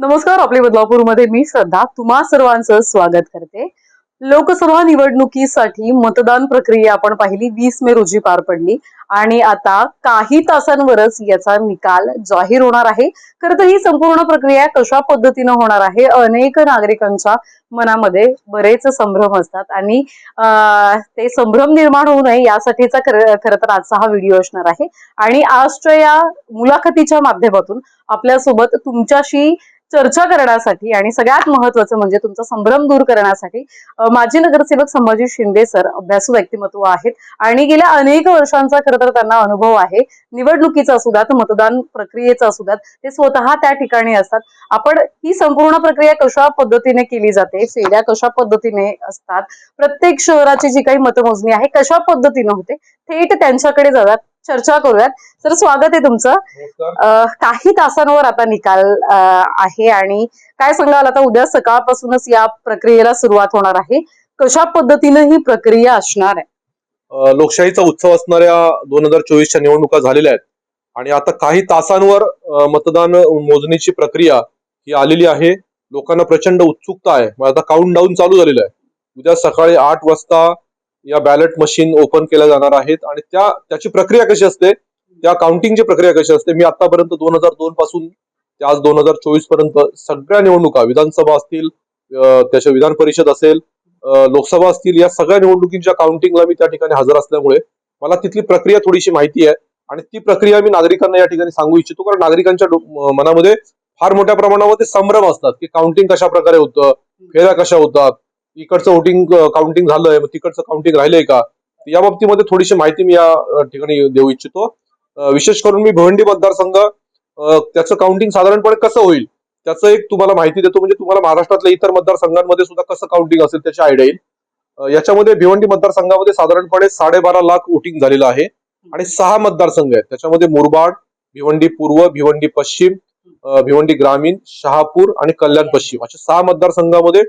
नमस्कार आपले बदलापूरमध्ये मी श्रद्धा. तुम्हा सर्वांचं स्वागत करते. लोकसभा निवडणुकीसाठी मतदान प्रक्रिया आपण पाहिली वीस मे रोजी पार पडली. आणि आता काही तासांवरच याचा निकाल जाहीर होणार आहे. खरं तर ही संपूर्ण प्रक्रिया कशा पद्धतीनं होणार आहे? अनेक नागरिकांच्या मनामध्ये बरेच संभ्रम असतात. आणि ते संभ्रम निर्माण होऊ नये यासाठीचा खर खरं तर आजचा हा व्हिडिओ असणार आहे. आणि आजच्या या मुलाखतीच्या माध्यमातून आपल्यासोबत तुमच्याशी चर्चा करण्यासाठी आणि सगळ्यात महत्वाचं म्हणजे तुमचा संभ्रम दूर करण्यासाठी माजी नगरसेवक संभाजी शिंदे सर अभ्यासू व्यक्तिमत्व आहेत. आणि गेल्या अनेक वर्षांचा खरं तर त्यांना अनुभव आहे. निवडणुकीचा असू द्यात मतदान प्रक्रियेचा असू द्यात ते स्वतः त्या ठिकाणी असतात. आपण ही संपूर्ण प्रक्रिया कशा पद्धतीने केली जाते फेऱ्या कशा पद्धतीने असतात प्रत्येक शहराची जी काही मतमोजणी आहे कशा पद्धतीने होते थेट त्यांच्याकडे जातात. चर्चा करूयात. तर स्वागत आहे तुमचं. काही तासांवर आता निकाल आहे आणि काय सांगाल आता उद्या सकाळपासूनच या प्रक्रियेला सुरुवात होणार आहे. कशा पद्धतीने ही प्रक्रिया असणार आहे? लोकशाहीचा उत्सव असणाऱ्या दोन हजार चोवीसच्या निवडणुका झालेल्या आहेत. आणि आता काही तासांवर मतदान मोजणीची प्रक्रिया ही आलेली आहे. लोकांना प्रचंड उत्सुकता आहे. मग आता काउंट डाऊन चालू झालेलं आहे. उद्या सकाळी आठ वाजता या बॅलेट मशीन ओपन केल्या जाणार आहेत आणि त्या त्याची प्रक्रिया कशी असते? त्या काउंटिंगची प्रक्रिया कशी असते? मी आतापर्यंत दोन हजार दोन पासून ते आज दोन हजार चोवीसपर्यंत सगळ्या निवडणुका विधानसभा असतील त्याच्या विधान परिषद असेल लोकसभा असतील या सगळ्या निवडणुकींच्या काउंटिंगला मी त्या ठिकाणी हजर असल्यामुळे मला तिथली प्रक्रिया थोडीशी माहिती आहे आणि ती प्रक्रिया मी नागरिकांना या ठिकाणी सांगू इच्छितो कारण नागरिकांच्या मनामध्ये फार मोठ्या प्रमाणामध्ये संभ्रम असतात की काउंटिंग कशा प्रकारे होतं फेऱ्या कशा होतात इकडचं वोटिंग काउंटिंग झालंय तिकडचं काउंटिंग राहिलंय का? या बाबतीमध्ये थोडीशी माहिती मी या ठिकाणी देऊ इच्छितो. विशेष करून मी भिवंडी मतदारसंघ त्याचं काउंटिंग साधारणपणे कसं होईल त्याचं एक तुम्हाला माहिती देतो. म्हणजे तुम्हाला महाराष्ट्रातल्या इतर मतदारसंघांमध्ये सुद्धा कसं काउंटिंग असेल त्याची आयडिया येईल. याच्यामध्ये भिवंडी मतदारसंघामध्ये साधारणपणे साडेबारा लाख वोटिंग झालेलं आहे. आणि सहा मतदारसंघ आहेत. त्याच्यामध्ये मुरबाड भिवंडी पूर्व भिवंडी पश्चिम भिवंडी ग्रामीण शहापूर आणि कल्याण पश्चिम. अशा सहा मतदारसंघामध्ये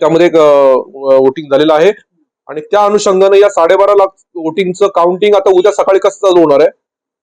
त्यामध्ये वोटिंग झालेलं आहे. आणि त्या अनुषंगाने या साडेबारा लाख वोटिंगचं काउंटिंग आता उद्या सकाळी कसं चालू होणार आहे?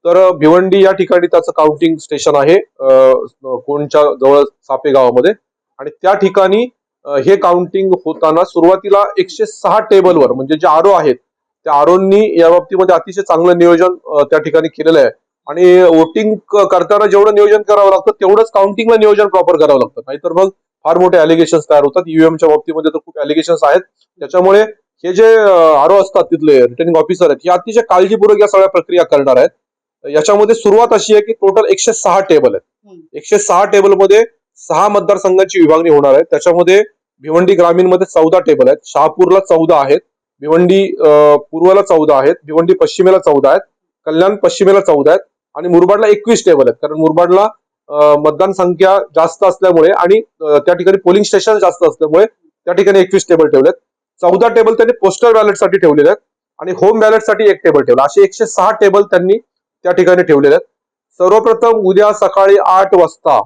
तर भिवंडी या ठिकाणी त्याचं काउंटिंग स्टेशन आहे कोणच्या जवळ सापे गावामध्ये. आणि त्या ठिकाणी हे काउंटिंग होताना सुरुवातीला एकशे सहा टेबलवर म्हणजे जे आरो आहेत त्या आरोंनी या बाबतीमध्ये अतिशय चांगलं नियोजन त्या ठिकाणी केलेलं आहे. आणि वोटिंग करताना जेवढं नियोजन करावं लागतं तेवढंच काउंटिंगला नियोजन प्रॉपर करावं लागतं. नाहीतर मग फार मोठे अलिगेशन तयार होतात. ईव्हीएमच्या बाबतीमध्ये तर खूप अलिगेशन्स आहेत. त्याच्यामुळे हे जे आरो असतात तिथले रिटर्निंग ऑफिसर आहेत हे अतिशय काळजीपूर्वक या सगळ्या प्रक्रिया करणार आहेत. याच्यामध्ये सुरुवात अशी आहे की टोटल एकशे सहा टेबल आहेत. एकशे सहा टेबलमध्ये सहा मतदारसंघांची विभागणी होणार आहे. त्याच्यामध्ये भिवंडी ग्रामीणमध्ये चौदा टेबल आहेत. शहापूरला चौदा आहेत. भिवंडी पूर्वला चौदा आहेत. भिवंडी पश्चिमेला चौदा आहेत. कल्याण पश्चिमेला चौदा आहेत. आणि मुरबाडला एकवीस टेबल आहेत. कारण मुरबाडला मतदान संख्या जास्त असल्यामुळे आणि त्या ठिकाणी पोलिंग स्टेशन जास्त असल्यामुळे त्या ठिकाणी एकवीस टेबल ठेवलेत. चौदा टेबल त्यांनी पोस्टल बॅलेटसाठी ठेवलेले आहेत आणि होम बॅलेटसाठी एक टेबल ठेवला. असे एकशे सहा टेबल त्यांनी त्या ठिकाणी ठेवलेले आहेत. सर्वप्रथम उद्या सकाळी आठ वाजता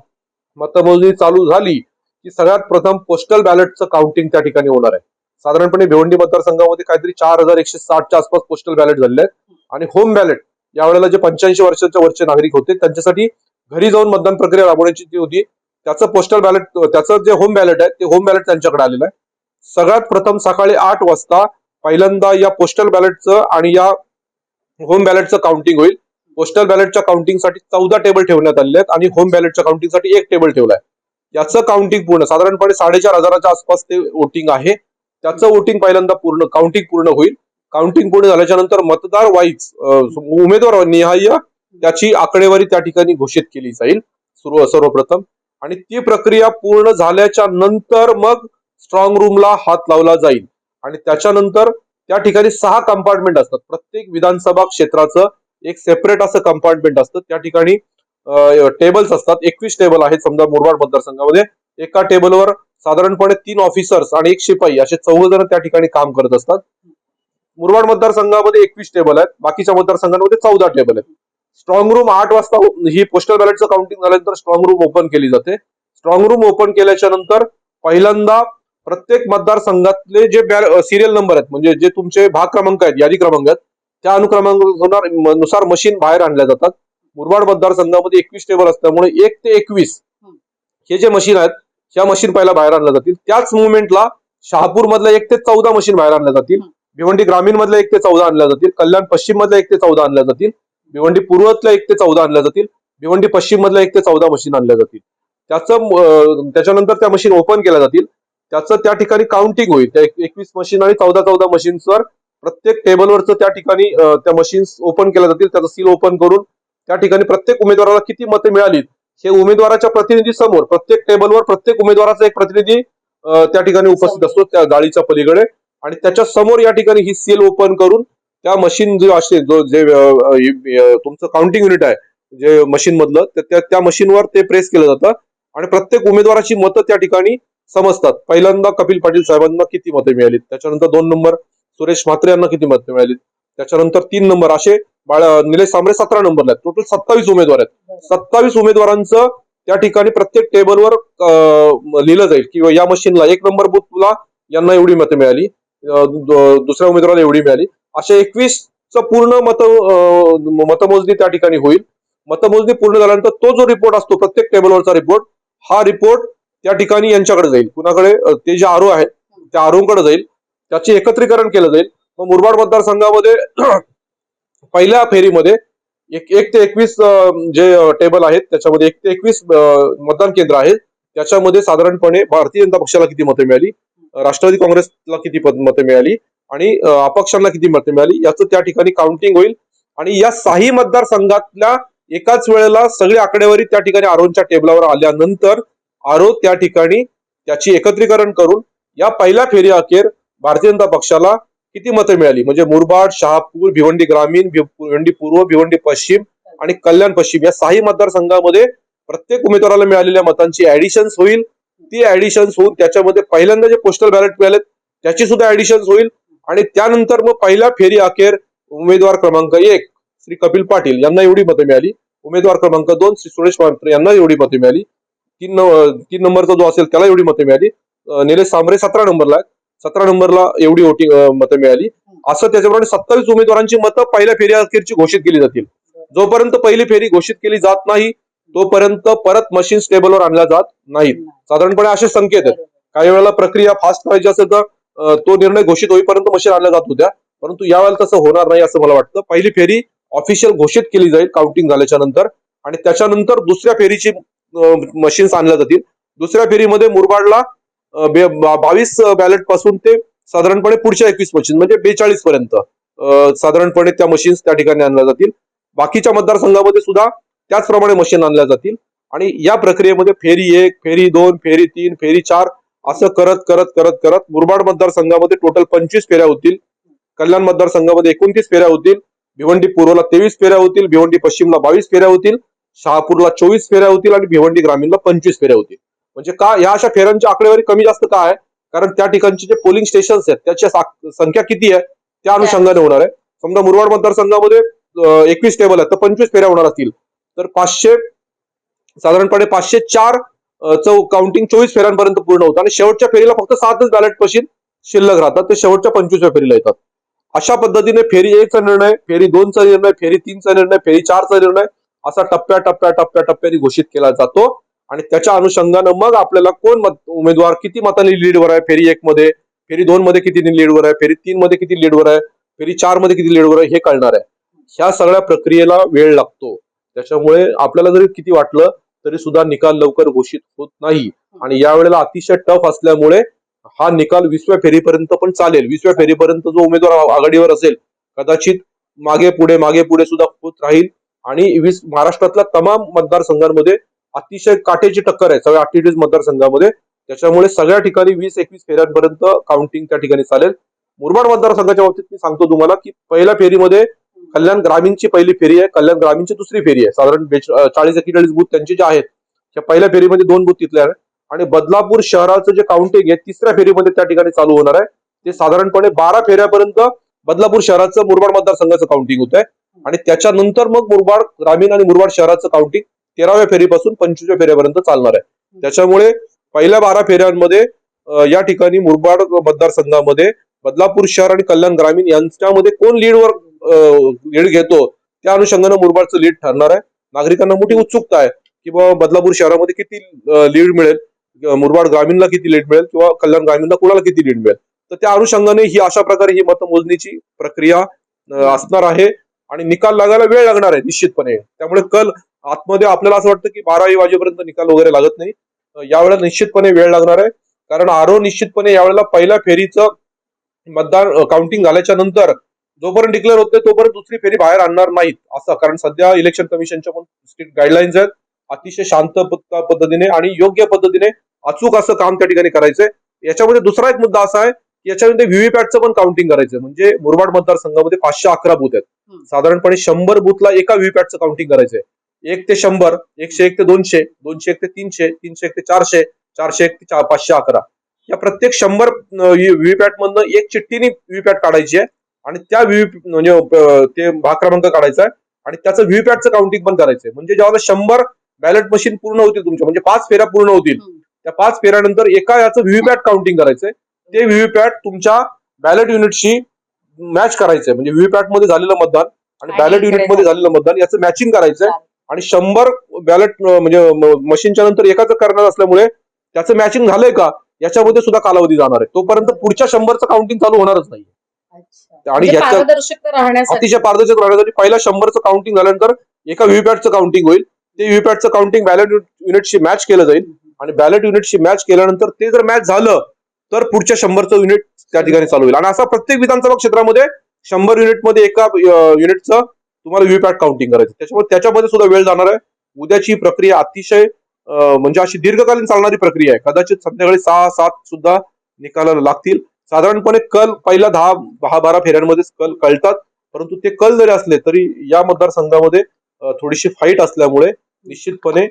मतमोजणी चालू झाली की सगळ्यात प्रथम पोस्टल बॅलेटचं काउंटिंग त्या ठिकाणी होणार आहे. साधारणपणे भिवंडी मतदारसंघामध्ये काहीतरी चार हजार एकशे साठच्या आसपास पोस्टल बॅलेट झालेले आहेत. आणि होम बॅलेट यावेळेला जे पंच्याऐंशी वर्षाच्या वरचे नागरिक होते त्यांच्यासाठी घरी जाऊन मतदान प्रक्रिया राबवण्याची जी होती त्याचं पोस्टल बॅलेट त्याचं जे होम बॅलेट आहे ते होम बॅलेट त्यांच्याकडे आलेलं आहे. सगळ्यात प्रथम सकाळी आठ वाजता पहिल्यांदा या पोस्टल बॅलेटचं आणि या होम बॅलेटचं काउंटिंग होईल. पोस्टल बॅलेटच्या काउंटिंगसाठी चौदा टेबल ठेवण्यात आले आहेत आणि होम बॅलेटच्या काउंटिंगसाठी एक टेबल ठेवलाय याचं काउंटिंग पूर्ण साधारणपणे साडेचार हजाराच्या आसपास ते वोटिंग आहे. त्याचं वोटिंग पहिल्यांदा पूर्ण काउंटिंग पूर्ण होईल. काउंटिंग पूर्ण झाल्याच्यानंतर मतदार वाईज उमेदवार निहाय्य त्याची आकडेवारी त्या ठिकाणी घोषित केली जाईल. सुरू सर्वप्रथम. आणि ती प्रक्रिया पूर्ण झाल्याच्यानंतर मग स्ट्रॉंग रूमला हात लावला जाईल. आणि त्याच्यानंतर त्या ठिकाणी सहा कंपार्टमेंट असतात. प्रत्येक विधानसभा क्षेत्राचं एक सेपरेट असं कंपार्टमेंट असतं. त्या ठिकाणी टेबल्स असतात. एकवीस टेबल आहेत समजा मुरबाड मतदारसंघामध्ये. एका टेबलवर साधारणपणे तीन ऑफिसर्स आणि एक शिपाई असे चौघ जण त्या ठिकाणी काम करत असतात. मुरबाड मतदारसंघामध्ये एकवीस टेबल आहेत. बाकीच्या मतदारसंघांमध्ये चौदा टेबल आहेत. स्ट्रॉंग रूम आठ वाजता ही पोस्टल बॅलेटचं काउंटिंग झाल्यानंतर स्ट्रॉंग रूम ओपन केली जाते. स्ट्रॉंग रूम ओपन केल्याच्यानंतर पहिल्यांदा प्रत्येक मतदारसंघातले जे सिरियल नंबर आहेत म्हणजे जे तुमचे भाग क्रमांक आहेत यादी क्रमांक आहेत त्या अनुक्रमांकानुसार मशीन बाहेर आणल्या जातात. मुरबाड मतदारसंघामध्ये एकवीस टेबल असल्यामुळे एक ते एकवीस हे जे मशीन आहेत ह्या मशीन पहिला बाहेर आणल्या जातील. त्याच मुवमेंटला शहापूर मधल्या एक ते चौदा मशीन बाहेर आणल्या जातील. भिवंडी ग्रामीण मधल्या एक ते चौदा आणल्या जातील. कल्याण पश्चिम मधल्या एक ते चौदा आणल्या जातील. भिवंडी पूर्वतल्या एक ते चौदा आणल्या जातील भिवंडी पश्चिम मधल्या एक ते चौदा मशीन आणल्या जातील. त्याचं त्याच्यानंतर त्या मशीन ओपन केल्या जातील. त्याचं त्या ठिकाणी काउंटिंग होईल. त्या एकवीस मशीन आणि चौदा चौदा मशीन्सवर प्रत्येक टेबलवरचं त्या ठिकाणी त्या मशीन्स ओपन केल्या जातील. त्याचं सील ओपन करून त्या ठिकाणी प्रत्येक उमेदवाराला किती मतं मिळाली हे उमेदवाराच्या प्रतिनिधी समोर प्रत्येक टेबलवर प्रत्येक उमेदवाराचा एक प्रतिनिधी त्या ठिकाणी उपस्थित असतो त्या गाडीच्या पलीकडे. आणि त्याच्यासमोर या ठिकाणी ही सील ओपन करून त्या मशीन जो असेल जो जे तुमचं काउंटिंग युनिट आहे जे मशीन मधलं तर त्या- त्या मशीनवर ते प्रेस केलं जातं. आणि प्रत्येक उमेदवाराची मतं त्या ठिकाणी समजतात. पहिल्यांदा कपिल पाटील साहेबांना किती मतं मिळाली त्याच्यानंतर दोन नंबर सुरेश म्हात्रे यांना किती मतं मिळाली त्याच्यानंतर तीन नंबर असे बाळ निलेश सांबरे सतरा नंबरला आहेत. टोटल सत्तावीस उमेदवार आहेत. सत्तावीस उमेदवारांचं त्या ठिकाणी प्रत्येक टेबलवर लिहिलं जाईल. किंवा या मशीनला एक नंबर बुथला यांना एवढी मतं मिळाली. दुसऱ्या उमेदवाराला एवढी मिळाली. अशा एकवीस पूर्ण मत मतमोजणी त्या ठिकाणी होईल. मतमोजणी पूर्ण झाल्यानंतर तो जो रिपोर्ट असतो प्रत्येक टेबलवरचा रिपोर्ट हा रिपोर्ट त्या ठिकाणी यांच्याकडे जाईल. कुणाकडे? ते जे आरो आहेत त्या आरोकडे जाईल. त्याचे एकत्रीकरण केलं जाईल. मग मुरबाड मतदारसंघामध्ये पहिल्या फेरीमध्ये एक एक ते एकवीस जे टेबल आहेत त्याच्यामध्ये एक ते एकवीस मतदान केंद्र आहेत. त्याच्यामध्ये साधारणपणे भारतीय जनता पक्षाला किती मतं मिळाली? राष्ट्रवादी काँग्रेसला किती मतं मिळाली? आणि अपक्षांना किती मतं मिळाली? याचं त्या ठिकाणी काउंटिंग होईल. आणि या साही मतदारसंघातल्या एकाच वेळेला सगळी आकडेवारी त्या ठिकाणी आरोच्या टेबलावर आल्यानंतर आरो त्या ठिकाणी त्याची एकत्रीकरण करून या पहिल्या फेरी अखेर भारतीय जनता पक्षाला किती मतं मिळाली? म्हणजे मुरबाड शहापूर भिवंडी ग्रामीण भिवंडी पूर्व भिवंडी पश्चिम आणि कल्याण पश्चिम या साही मतदारसंघामध्ये प्रत्येक उमेदवाराला मिळालेल्या मतांची ऍडिशन्स होईल. ती ऍडिशन्स होऊन त्याच्यामध्ये पहिल्यांदा जे पोस्टल बॅलेट मिळालेत त्याची सुद्धा ऍडिशन्स होईल. आणि त्यानंतर मग पहिल्या फेरी अखेर उमेदवार क्रमांक एक श्री कपिल पाटील यांना एवढी मतं मिळाली. उमेदवार क्रमांक दोन श्री सुरेश म्हात्रे यांना एवढी मतं मिळाली. तीन तीन नंबरचा जो असेल त्याला एवढी मतं मिळाली. निलेश सांबरे सतरा नंबरला सतरा नंबरला एवढी ओटी मतं मिळाली. असं त्याच्याप्रमाणे सत्तावीस उमेदवारांची मतं पहिल्या फेरी अखेरची घोषित केली जातील. जोपर्यंत पहिली फेरी घोषित केली जात नाही तोपर्यंत परत मशीन टेबलवर आणल्या जात नाहीत. साधारणपणे असे संकेत आहेत. काही वेळेला प्रक्रिया फास्ट करायची असेल तर तो निर्णय घोषित होईपर्यंत मशीन आणल्या जात होत्या. परंतु यावेळेला तसं होणार नाही असं मला वाटतं. पहिली फेरी ऑफिशियल घोषित केली जाईल काउंटिंग झाल्याच्यानंतर आणि त्याच्यानंतर दुसऱ्या फेरीची मशीन्स आणल्या जातील. दुसऱ्या फेरीमध्ये मुरबाडला बावीस बॅलेटपासून ते साधारणपणे पुढच्या एकवीस मशीन म्हणजे बेचाळीस पर्यंत साधारणपणे त्या मशीन्स त्या ठिकाणी आणल्या जातील. बाकीच्या मतदारसंघामध्ये सुद्धा त्याचप्रमाणे मशीन आणल्या जातील. आणि या प्रक्रियेमध्ये फेरी एक फेरी दोन फेरी तीन फेरी चार असं करत करत करत करत मुरबाड मतदारसंघामध्ये टोटल पंचवीस फेऱ्या होतील. कल्याण मतदारसंघामध्ये एकोणतीस फेऱ्या होतील. भिवंडी पूर्वला तेवीस फेऱ्या होतील. भिवंडी पश्चिमला बावीस फेऱ्या होतील. शहापूरला चोवीस फेऱ्या होतील आणि भिवंडी ग्रामीणला पंचवीस फेऱ्या होतील. म्हणजे का या अशा फेऱ्यांची आकडेवारी कमी जास्त का आहे? कारण त्या ठिकाणचे जे पोलिंग स्टेशन्स आहेत त्याची संख्या किती आहे? त्या अनुषंगाने होणार आहे. समजा मुरबाड मतदारसंघामध्ये एकवीस टेबल आहेत तर पंचवीस फेऱ्या होणार असतील. तर पाचशे साधारणपणे पाचशे चार चौ काउंटिंग चोवीस फेऱ्यांपर्यंत पूर्ण होतं. आणि शेवटच्या फेरीला फक्त सातच बॅलेट मशीन शिल्लक राहतात. ते शेवटच्या पंचवीसव्या फेरीला येतात. अशा पद्धतीने फेरी एकचा निर्णय फेरी दोनचा निर्णय फेरी तीनचा निर्णय फेरी चारचा निर्णय असा टप्प्या टप्प्या टप्प्या टप्प्याने घोषित केला जातो. आणि त्याच्या अनुषंगानं मग आपल्याला कोण उमेदवार किती मतांनी लीडवर आहे फेरी एक मध्ये फेरी दोन मध्ये किती लीडवर आहे फेरी तीन मध्ये किती लीडवर आहे फेरी चारमध्ये किती लीडवर आहे हे कळणार आहे. ह्या सगळ्या प्रक्रियेला वेळ लागतो. त्याच्यामुळे आपल्याला जरी किती वाटलं तरी सुद्धा निकाल लवकर घोषित होत नाही. आणि यावेळेला अतिशय टफ असल्यामुळे हा निकाल विसव्या फेरीपर्यंत पण चालेल. विसव्या फेरीपर्यंत जो उमेदवार आघाडीवर असेल कदाचित मागे पुढे मागे पुढे सुद्धा होत राहील. आणि वीस महाराष्ट्रातल्या तमाम मतदारसंघांमध्ये अतिशय काटेची टक्कर आहे. सगळ्या अठ्ठेचाळीस मतदारसंघामध्ये. त्याच्यामुळे सगळ्या ठिकाणी वीस एकवीस फेऱ्यांपर्यंत काउंटिंग त्या ठिकाणी चालेल. मुरबाड मतदारसंघाच्या बाबतीत मी सांगतो तुम्हाला की पहिल्या फेरीमध्ये कल्याण ग्रामीणची पहिली फेरी आहे. कल्याण ग्रामीणची दुसरी फेरी आहे. साधारण चाळीस एकेचाळीस बूथ त्यांचे जे आहेत त्या पहिल्या फेरीमध्ये दोन बूथ तिथले आहेत. आणि बदलापूर शहराचं जे काउंटिंग आहे तिसऱ्या फेरीमध्ये त्या ठिकाणी चालू होणार आहे. ते साधारणपणे बारा फेऱ्यापर्यंत बदलापूर शहराचं मुरबाड मतदारसंघाचं काउंटिंग होत आहे आणि त्याच्यानंतर मग मुरबाड ग्रामीण आणि मुरबाड शहराचं काउंटिंग तेराव्या फेरीपासून पंचवीसव्या फेऱ्यापर्यंत चालणार आहे. त्याच्यामुळे पहिल्या बारा फेऱ्यांमध्ये या ठिकाणी मुरबाड मतदारसंघामध्ये बदलापूर शहर आणि कल्याण ग्रामीण यांच्यामध्ये कोण लीडवर लीड घेतो त्या अनुषंगानं मुरबाडचं लीड ठरणार आहे. नागरिकांना मोठी उत्सुकता आहे की बाबा बदलापूर शहरामध्ये किती लीड मिळेल मुरबाड ग्रामीणला किती लीड मिळेल किंवा कल्याण ग्रामीणला कुणाला किती लीड मिळेल. तर त्या अनुषंगाने ही अशा प्रकारे ही मतमोजणीची प्रक्रिया असणार आहे आणि निकाल लागायला वेळ लागणार आहे निश्चितपणे. त्यामुळे कल आतमध्ये आपल्याला असं वाटतं की बारावी वाजेपर्यंत निकाल वगैरे लागत नाही. यावेळेला निश्चितपणे वेळ लागणार आहे. कारण आरो निश्चितपणे यावेळेला पहिल्या फेरीचं मतदान काउंटिंग झाल्याच्यानंतर जोपर्यंत डिक्लेअर होते तोपर्यंत दुसरी फेरी बाहेर आणणार नाहीत. असं कारण सध्या इलेक्शन कमिशनच्या पण स्ट्रिक्ट गाईडलाईन्स आहेत. अतिशय शांत पद्ध- पद्धतीने आणि योग्य पद्धतीने अचूक असं काम त्या ठिकाणी करायचंय. याच्यामध्ये दुसरा एक मुद्दा असा आहे की याच्यामध्ये व्हीव्हीपॅटचं पण काउंटिंग करायचं म्हणजे मुरबाड मतदारसंघामध्ये पाचशे अकरा बूथ आहेत. साधारणपणे शंभर बूथला एका व्हीव्हीपॅटचं काउंटिंग करायचंय. एक ते शंभर एकशे एक ते दोनशे दोनशे एक ते तीनशे तीनशे एक ते चारशे चारशे एक ते पाचशे अकरा. या प्रत्येक शंभर व्हीव्हीपॅट मधनं एक चिठ्ठीने व्हीव्हीपॅट काढायची आहे. आणि त्या व्हीव्ही म्हणजे ते भाग क्रमांक काढायचा आहे. आणि त्याचं व्हीव्हीपॅटचं काउंटिंग पण करायचंय. म्हणजे ज्यावेळेला शंभर बॅलेट मशीन पूर्ण होतील तुमच्या म्हणजे पाच फेऱ्या पूर्ण होतील. त्या पाच फेऱ्यानंतर एका याचं व्हीव्हीपॅट काउंटिंग करायचंय. ते व्हीव्हीपॅट तुमच्या बॅलेट युनिटशी मॅच करायचंय. म्हणजे व्हीव्हीपॅटमध्ये झालेलं मतदान आणि बॅलेट इकडे युनिटमध्ये झालेलं मतदान याचं मॅचिंग करायचंय. आणि शंभर बॅलेट म्हणजे मशीनच्या नंतर एकाच करणार असल्यामुळे त्याचं मॅचिंग झालंय का? याच्यामध्ये सुद्धा कालावधी जाणार आहे. तोपर्यंत पुढच्या शंभरचं काउंटिंग चालू होणारच नाही. आणि म्हणजे याच्या- अतिशय पारदर्शक राहण्यासाठी पहिल्या शंभरचं काउंटिंग झाल्यानंतर एका व्हीव्हीपॅटचं काउंटिंग होईल. ते व्हीव्हीपॅटचं काउंटिंग बॅलेट युनिटशी मॅच केलं जाईल. आणि बॅलेट युनिटशी मॅच केल्यानंतर ते जर मॅच झालं तर पुढच्या शंभरचं युनिट त्या ठिकाणी चालू होईल. आणि असा प्रत्येक विधानसभा क्षेत्रामध्ये शंभर युनिटमध्ये एका युनिटचं तुम्हाला व्हीव्हीपॅट काउंटिंग करायचं. त्याच्यामुळे त्याच्यामध्ये सुद्धा वेळ जाणार आहे. उद्याची प्रक्रिया अतिशय म्हणजे अशी दीर्घकालीन चालणारी प्रक्रिया आहे. कदाचित संध्याकाळी सहा सात सुद्धा निकालाला लागतील. साधारणपणे कल पहिल्या दहा दहा बारा फेऱ्यांमध्येच कल कळतात. परंतु ते कल जरी असले तरी या मतदारसंघामध्ये थोडीशी फाईट असल्यामुळे निश्चितपणे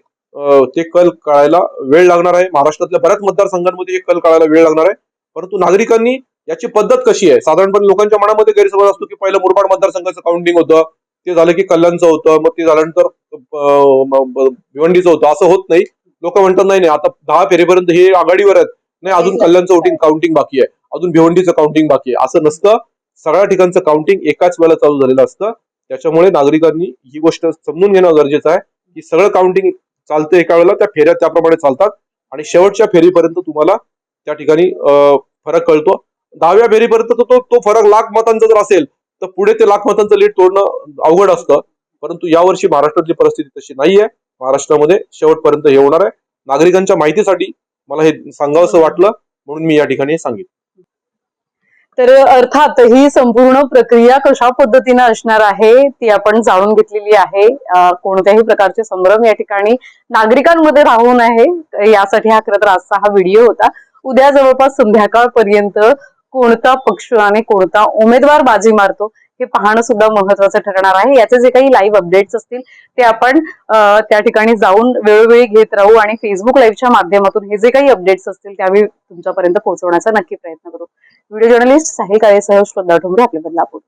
ते कल कळायला वेळ लागणार आहे. महाराष्ट्रातल्या बऱ्याच मतदारसंघांमध्ये हे कल कळायला वेळ लागणार आहे. परंतु नागरिकांनी याची पद्धत कशी आहे? साधारणपणे लोकांच्या मनामध्ये गैरसमज असतो की पहिलं मुरबाड मतदारसंघाचं काउंटिंग होतं ते झालं की कल्याणचं होतं मग ते झाल्यानंतर भिवंडीचं होतं. असं होत नाही. लोक म्हणतात नाही नाही आता दहा फेरीपर्यंत हे आघाडीवर आहेत. नाही अजून कल्याणचं वोटिंग काउंटिंग बाकी आहे. अजून भिवंडीचं काउंटिंग बाकी आहे. असं नसतं. सगळ्या ठिकाणचं काउंटिंग एकाच वेळेला चालू झालेलं असतं. त्याच्यामुळे नागरिकांनी ही गोष्ट समजून घेणं गरजेचं आहे की सगळं काउंटिंग चालतं एका वेळेला त्या फेऱ्या त्याप्रमाणे चालतात. आणि शेवटच्या फेरीपर्यंत तुम्हाला त्या ठिकाणी फरक कळतो. दहाव्या फेरीपर्यंत तो तो- तो फरक लाख मतांचा जर असेल तर पुढे ते लाख मतांचं लीड तोडणं अवघड असतं. परंतु यावर्षी महाराष्ट्रातली परिस्थिती तशी नाहीये. महाराष्ट्रामध्ये शेवटपर्यंत हे होणार आहे. नागरिकांच्या माहितीसाठी मला हे सांगावंसं वाटलं म्हणून मी या ठिकाणी सांगितलं. तर अर्थात ही संपूर्ण प्रक्रिया कशा पद्धतीने असणार आहे ती आपण जाणून घेतलेली आहे. कोणत्याही प्रकारचे संभ्रम या ठिकाणी नागरिकांमध्ये राहू नये यासाठी हा खरं तर आजचा हा व्हिडिओ होता. उद्या जवळपास संध्याकाळपर्यंत कोणता पक्ष आणि कोणता उमेदवार बाजी मारतो हे पाहणं सुद्धा महत्वाचं ठरणार आहे. याचे जे काही लाईव्ह अपडेट्स असतील ते आपण त्या ठिकाणी जाऊन वेळोवेळी घेत राहू आणि फेसबुक लाईव्हच्या माध्यमातून हे जे काही अपडेट्स असतील त्यावेळी तुमच्यापर्यंत पोहोचवण्याचा नक्की प्रयत्न करू. व्हिडिओ जर्नलिस्ट साहिल काळेसह श्रद्धा ठोंबरे आपल्याबद्दल आपण